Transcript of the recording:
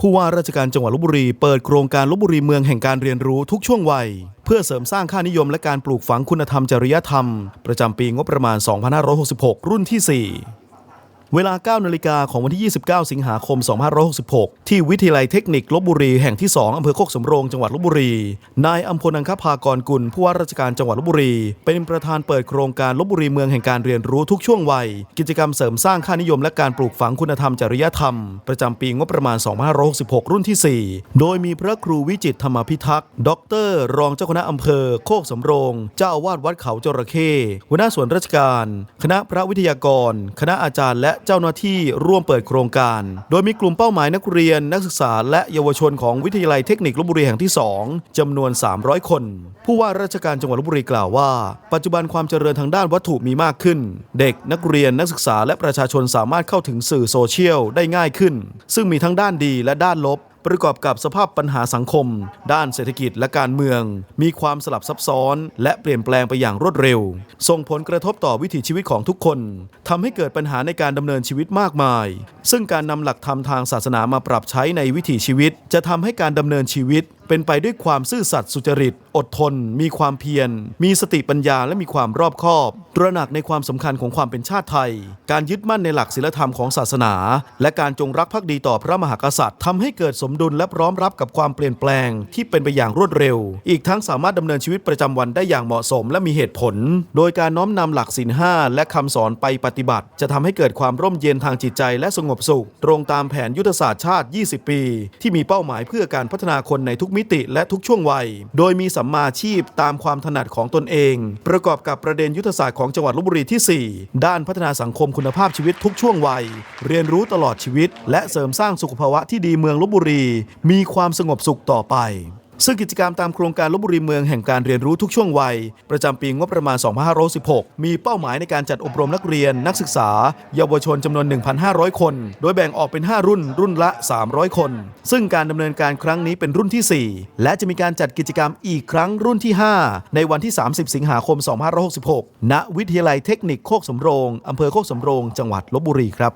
ผู้ว่าราชการจังหวัดลบบุรีเปิดโครงการลบบุรีเมืองแห่งการเรียนรู้ทุกช่วงวัย เพื่อเสริมสร้างค่านิยมและการปลูกฝังคุณธรรมจริยธรรม ประจำปีงบประมาณ 2566 รุ่นที่ 4 เวลา 9 นาฬิกาของวันที่ 29 สิงหาคม 2566 ที่วิทยาลัยเทคนิคลบบุรีแห่งที่ 2 อำเภอโคกสำโรง จังหวัดลบบุรี นายอัมพลอังคภากรกุล ผู้ว่าราชการจังหวัดลบบุรี เป็นประธานเปิดโครงการลบบุรีเมืองแห่งการเรียนรู้ทุกช่วงวัย กิจกรรมเสริมสร้างค่านิยมและการปลูกฝังคุณธรรมจริยธรรม ประจำปีงบประมาณ 2566 รุ่นที่ 4 โดยมีพระครูวิจิตธรรมพิทักษ์ ดร รองเจ้าคณะอำเภอโคกสำโรง เจ้าอาวาสวัดเขาจระเข้หัวหน้าส่วนราชการ คณะพระวิทยากร คณะอาจารย์และเจ้าหน้าที่ร่วมเปิดโครงการ โดยมีกลุ่มเป้าหมายนักเรียน นักศึกษา และเยาวชนของวิทยาลัยเทคนิคลบบุรีแห่งที่ 2จำนวน 300 คน ผู้ว่าราชการจังหวัดลบบุรีกล่าวว่า ปัจจุบันความเจริญทางด้านวัตถุมีมากขึ้น เด็กนักเรียนนักศึกษาและประชาชนสามารถเข้าถึงสื่อโซเชียลได้ง่ายขึ้น ซึ่งมีทั้งด้านดีและด้านลบ ประกอบกับสภาพปัญหาสังคม ด้านเศรษฐกิจและการเมือง มีความสลับซับซ้อน และเปลี่ยนแปลงไปอย่างรวดเร็ว ส่งผลกระทบต่อวิถีชีวิตของทุกคนทำให้เกิดปัญหาในการดำเนินชีวิตมากมาย ซึ่งการนำหลักธรรมทางศาสนามาปรับใช้ในวิถีชีวิต จะทำให้การดำเนินชีวิต เป็นไปด้วยความซื่อสัตย์สุจริต อดทน มีความเพียร มีสติปัญญาและมีความรอบคอบ ตระหนักในความสำคัญของความเป็นชาติไทย การยึดมั่นในหลักศีลธรรมของศาสนา และการจงรักภักดีต่อพระมหากษัตริย์ทำให้เกิดสมดุลและพร้อมรับกับความเปลี่ยนแปลงที่เป็นไปอย่างรวดเร็ว อีกทั้งสามารถดำเนินชีวิตประจำวันได้อย่างเหมาะสมและมีเหตุผล โดยการน้อมนำหลักศีลห้าและคำสอนไปปฏิบัติ จะทำให้เกิดความร่มเย็นทางจิตใจและสงบสุข ตรงตามแผนยุทธศาสตร์ชาติ 20 ปี ที่มีเป้าหมายเพื่อการพัฒนาคนในทุกมิติและทุกช่วงวัย โดยมีสัมมาชีพตามความถนัดของตนเอง ประกอบกับประเด็นยุทธศาสตร์ของจังหวัดลบบุรีที่ 4 ด้านพัฒนาสังคมคุณภาพชีวิตทุกช่วงวัย เรียนรู้ตลอดชีวิต และเสริมสร้างสุขภาวะที่ดีเมืองลบบุรี มีความสงบสุขต่อไป ซึ่งกิจกรรมตามโครงการลบบุรีเมืองแห่งการเรียนรู้ทุกช่วงวัย ประจำปีงบประมาณ 2516 มีเป้าหมายในการจัดอบรมนักเรียน นักศึกษา เยาวชนจำนวน 1,500 คน โดยแบ่งออกเป็น 5 รุ่น รุ่นละ 300 คน ซึ่งการดำเนินการครั้งนี้เป็นรุ่นที่ 4 และจะมีการจัดกิจกรรมอีกครั้งรุ่นที่ 5 ในวันที่ 30 สิงหาคม 2566 ณ วิทยาลัยเทคนิคโคกสำโรงอำเภอโคกสำโรง จังหวัดลบบุรีครับ